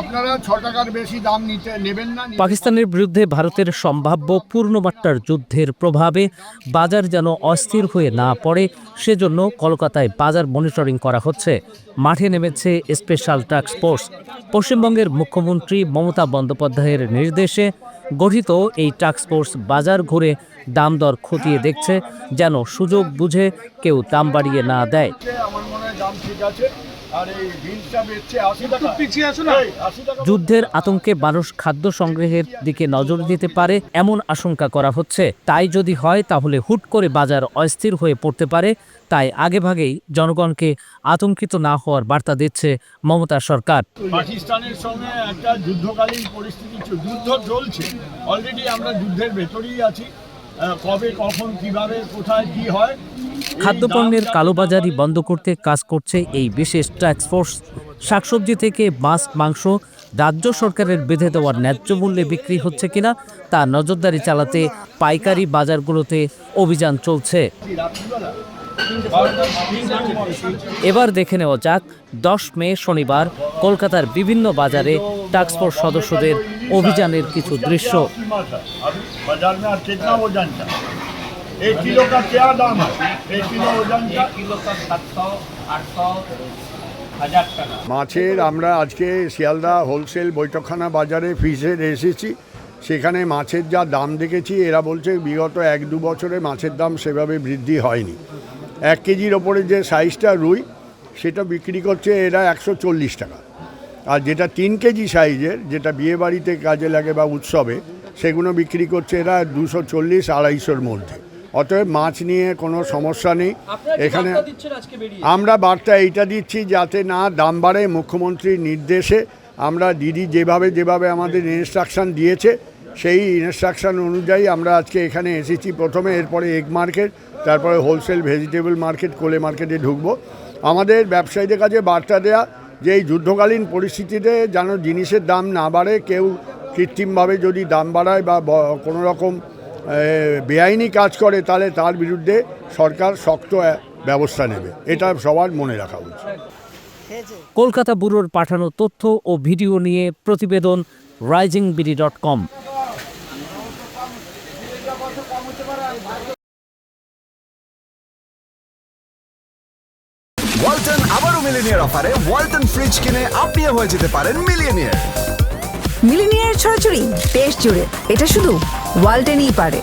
আপনারা ছ টাকার বেশি দাম নিতে নেবেন না পাকিস্তানের বিরুদ্ধে ভারতের সম্ভাব্য পূর্ণমাত্রার যুদ্ধের প্রভাবে বাজার যেন অস্থির হয়ে না পড়ে সেজন্য কলকাতায় বাজার মনিটরিং করা হচ্ছে। মাঠে নেমেছে স্পেশাল টাস্ক ফোর্স। পশ্চিমবঙ্গের মুখ্যমন্ত্রী মমতা বন্দ্যোপাধ্যায়ের নির্দেশে গঠিত এই টাস্ক ফোর্স বাজার ঘুরে দাম দর খতিয়ে দেখছে যেন সুযোগ বুঝে কেউ দাম বাড়িয়ে না দেয়। আমার মনে হয় দাম ঠিক আছে। যুদ্ধের আতঙ্কে মানুষ খাদ্য সংগ্রহের দিকে নজর দিতে পারে এমন আশঙ্কা করা হচ্ছে। তাই যদি হয় তাহলে হুট করে বাজার অস্থির হয়ে পড়তে পারে। তাই আগেভাগেই জনগণকে আতঙ্কিত না হওয়ার বার্তা দিচ্ছে মমতা সরকার। পাকিস্তানের সঙ্গে একটা যুদ্ধকালীন পরিস্থিতি যুদ্ধ চলছে। অলরেডি আমরা যুদ্ধের ভেতরেই আছি। কবে কখন কীভাবে কোথায় কি হয় খাদ্যপণ্যের কালোবাজারি বন্ধ করতে কাজ করছে এই বিশেষ ফোর্স শাকসবজি থেকে মাছ, মাংস রাজ্য সরকারের বেঁধে দেওয়ার ন্যায্য মূল্যে বিক্রি হচ্ছে কিনা তা নজরদারি চালাতে পাইকারি বাজারগুলোতে অভিযান চলছে। এবার দেখে নেওয়া যাক, দশ মে শনিবার কলকাতার বিভিন্ন বাজারে টাস্কফোর্স সদস্যদের অভিযানের কিছু দৃশ্য। एक किलो का क्या दाम है एक किलो वजन का কিলো তো সাতশো আটশো হাজার টাকা মাছের আমরা আজকে শিয়ালদা হোলসেল বৈঠকখানা বাজারে ফিসের এসেছি সেখানে মাছের যা দাম দেখেছি এরা বলছে বিগত এক দু বছরে মাছের দাম সেভাবে বৃদ্ধি হয়নি এক কেজির ওপরে যে সাইজটা রুই সেটা বিক্রি করছে এরা একশো চল্লিশ টাকা আর যেটা তিন কেজি সাইজের যেটা বিয়েবাড়িতে কাজে লাগে বা উৎসবে সেগুলো বিক্রি করছে এরা দুশো চল্লিশ আড়াইশোর মধ্যে অতএব মাছ নিয়ে কোনো সমস্যা নেই। এখানে আমরা বার্তা এইটা দিচ্ছি যাতে না দাম বাড়ে মুখ্যমন্ত্রীর নির্দেশে। আমরা দিদি যেভাবে যেভাবে আমাদের ইনস্ট্রাকশন দিয়েছে সেই ইনস্ট্রাকশন অনুযায়ী আমরা আজকে এখানে এসেছি। প্রথমে এরপরে এগ মার্কেট তারপরে হোলসেল ভেজিটেবল মার্কেট কোলে মার্কেটে ঢুকবো। আমাদের ব্যবসায়ীদের কাছে বার্তা দেয়া যে এই যুদ্ধকালীন পরিস্থিতিতে যেন জিনিসের দাম না বাড়ে কেউ কৃত্রিমভাবে যদি দাম বাড়ায় বা কোনো রকম বেআইনি কাজ করে তাহলে তার বিরুদ্ধে সরকার শক্ত ব্যবস্থা নেবে। এটা সবার মনে রাখা উচিত। কলকাতা ব্যুরোর পাঠানো তথ্য ও ভিডিও নিয়ে প্রতিবেদন Rising BD dot com Walton আবারও মিলিনিয়ার অফারে ওয়ালটন ফ্রিজ কিনে আপনিও হয়ে যেতে পারেন মিলিয়নিয়ার মিলিনিয়ার ছড়াছড়ি দেশ জুড়ে। এটা শুধু ওয়ালটেনই পারে।